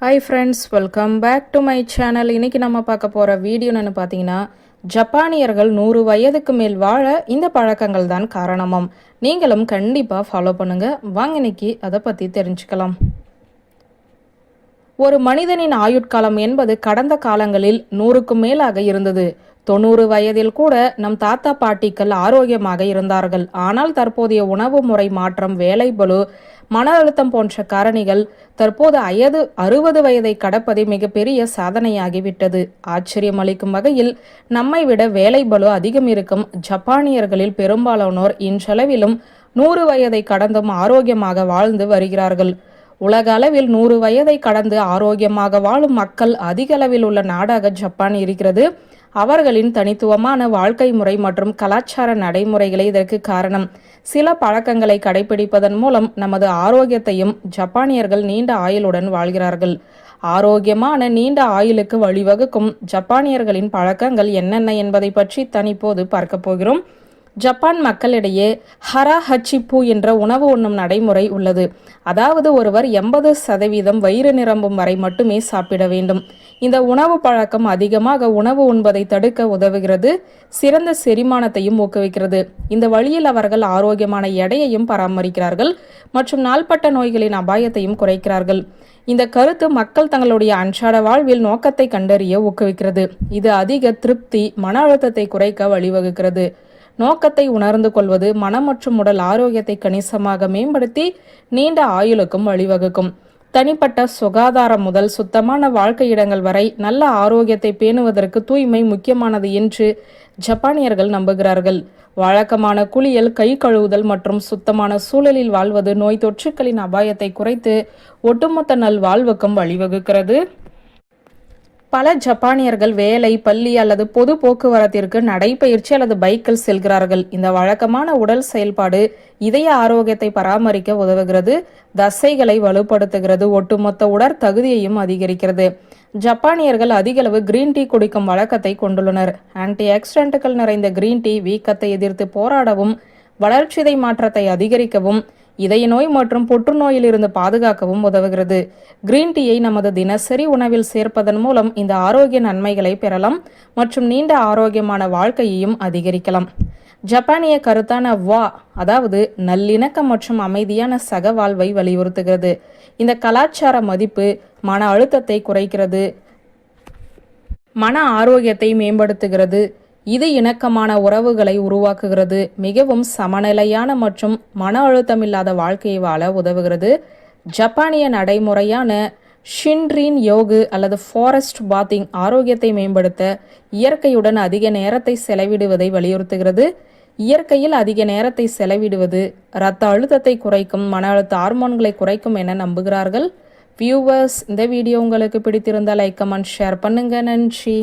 Hi friends welcome back to my channel இன்னைக்கு நம்ம பார்க்க போகிற வீடியோன்னு பார்த்தீங்கன்னா ஜப்பானியர்கள் நூறு வயதுக்கு மேல் வாழ இந்த பழக்கங்கள் தான் காரணமாம். நீங்களும் கண்டிப்பாக ஃபாலோ பண்ணுங்கள் வாங்க இன்னைக்கு அதை பற்றி தெரிஞ்சுக்கலாம். ஒரு மனிதனின் ஆயுட்காலம் என்பது கடந்த காலங்களில் நூறுக்கும் மேலாக இருந்தது. தொண்ணூறு வயதில் கூட நம் தாத்தா பாட்டிகள் ஆரோக்கியமாக இருந்தார்கள். ஆனால் தற்போதைய உணவு முறை மாற்றம் வேலை பலு மன அழுத்தம் போன்ற காரணிகள் தற்போது அயது அறுபது வயதை கடப்பதே மிகப்பெரிய சாதனையாகிவிட்டது. ஆச்சரியம் அளிக்கும் வகையில் நம்மை விட வேலை பலு அதிகம் இருக்கும் ஜப்பானியர்களில் பெரும்பாலானோர் இன்றளவிலும் நூறு வயதை கடந்தும் ஆரோக்கியமாக வாழ்ந்து வருகிறார்கள். உலக அளவில் நூறு வயதை கடந்து ஆரோக்கியமாக வாழும் மக்கள் அதிக அளவில் உள்ள நாடாக ஜப்பான் இருக்கிறது. அவர்களின் தனித்துவமான வாழ்க்கை முறை மற்றும் கலாச்சார நடைமுறைகளே இதற்கு காரணம். சில பழக்கங்களை கடைபிடிப்பதன் மூலம் நமது ஆரோக்கியத்தையும் ஜப்பானியர்கள் நீண்ட ஆயுளுடன் வாழ்கிறார்கள். ஆரோக்கியமான நீண்ட ஆயுளுக்கு வழிவகுக்கும் ஜப்பானியர்களின் பழக்கங்கள் என்னென்ன என்பதை பற்றி தனிப்போது பார்க்க போகிறோம். ஜப்பான் மக்களிடையே ஹரா ஹச்சிப்பு என்ற உணவு உண்ணும் நடைமுறை உள்ளது. அதாவது ஒருவர் எண்பது சதவீதம் வயிறு நிரம்பும் வரை மட்டுமே சாப்பிட வேண்டும். இந்த உணவு பழக்கம் அதிகமாக உணவு உண்பதை தடுக்க உதவுகிறது சிறந்த செரிமானத்தையும் ஊக்குவிக்கிறது. இந்த வழியில் அவர்கள் ஆரோக்கியமான எடையையும் பராமரிக்கிறார்கள் மற்றும் நாள்பட்ட நோய்களின் அபாயத்தையும் குறைக்கிறார்கள். இந்த கருத்து மக்கள் தங்களுடைய அன்றாட வாழ்வில் நோக்கத்தை கண்டறிய ஊக்குவிக்கிறது. இது அதிக திருப்தி மன அழுத்தத்தை குறைக்க வழிவகுக்கிறது. நோக்கத்தை உணர்ந்து கொள்வது மனம் மற்றும் உடல் ஆரோக்கியத்தை கணிசமாக மேம்படுத்தி நீண்ட ஆயுளுக்கும் வழிவகுக்கும். தனிப்பட்ட சுகாதாரம் முதல் சுத்தமான வாழ்க்கை இடங்கள் வரை நல்ல ஆரோக்கியத்தை பேணுவதற்கு தூய்மை முக்கியமானது என்று ஜப்பானியர்கள் நம்புகிறார்கள். வழக்கமான குளியல் கை கழுவுதல் மற்றும் சுத்தமான சூழலில் வாழ்வது நோய் தொற்றுக்களின் அபாயத்தை குறைத்து ஒட்டுமொத்த நல் வாழ்வுக்கும் வழிவகுக்கிறது. பல ஜப்பானியர்கள் வேலை பள்ளி அல்லது பொது போக்குவரத்திற்கு நடைபயிற்சி அல்லது பைக்கில் செல்கிறார்கள். இந்த வழக்கமான உடல் செயல்பாடு இதய ஆரோக்கியத்தை பராமரிக்க உதவுகிறது தசைகளை வலுப்படுத்துகிறது ஒட்டுமொத்த உடற் தகுதியையும் அதிகரிக்கிறது. ஜப்பானியர்கள் அதிகளவு கிரீன் டீ குடிக்கும் வழக்கத்தை கொண்டுள்ளனர். ஆன்டி ஆக்சிடென்ட்டுகள் நிறைந்த கிரீன் டீ வீக்கத்தை எதிர்த்து போராடவும் வளர்ச்சிதை மாற்றத்தை அதிகரிக்கவும் இதய நோய் மற்றும் புற்றுநோயிலிருந்து பாதுகாக்கவும் உதவுகிறது. கிரீன் டீயை நமது தினசரி உணவில் சேர்ப்பதன் மூலம் இந்த ஆரோக்கிய நன்மைகளை பெறலாம் மற்றும் நீண்ட ஆரோக்கியமான வாழ்க்கையையும் அதிகரிக்கலாம். ஜப்பானிய கருத்தான வா அதாவது நல்லிணக்கம் மற்றும் அமைதியான சக வாழ்வை வலியுறுத்துகிறது. இந்த கலாச்சார மதிப்பு மன அழுத்தத்தை குறைக்கிறது மன ஆரோக்கியத்தை மேம்படுத்துகிறது இது இணக்கமான உறவுகளை உருவாக்குகிறது. மிகவும் சமநிலையான மற்றும் மன அழுத்தமில்லாத வாழ்க்கையை வாழ உதவுகிறது. ஜப்பானிய நடைமுறையான ஷின்ரின் யோகு அல்லது ஃபாரஸ்ட் பாத்திங் ஆரோக்கியத்தை மேம்படுத்த இயற்கையுடன் அதிக நேரத்தை செலவிடுவதை வலியுறுத்துகிறது. இயற்கையில் அதிக நேரத்தை செலவிடுவது இரத்த அழுத்தத்தை குறைக்கும் மன அழுத்த ஹார்மோன்களை குறைக்கும் என நம்புகிறார்கள். வியூவர்ஸ் இந்த வீடியோ உங்களுக்கு பிடித்திருந்தால் லைக் கமெண்ட் ஷேர் பண்ணுங்க. நன்றி.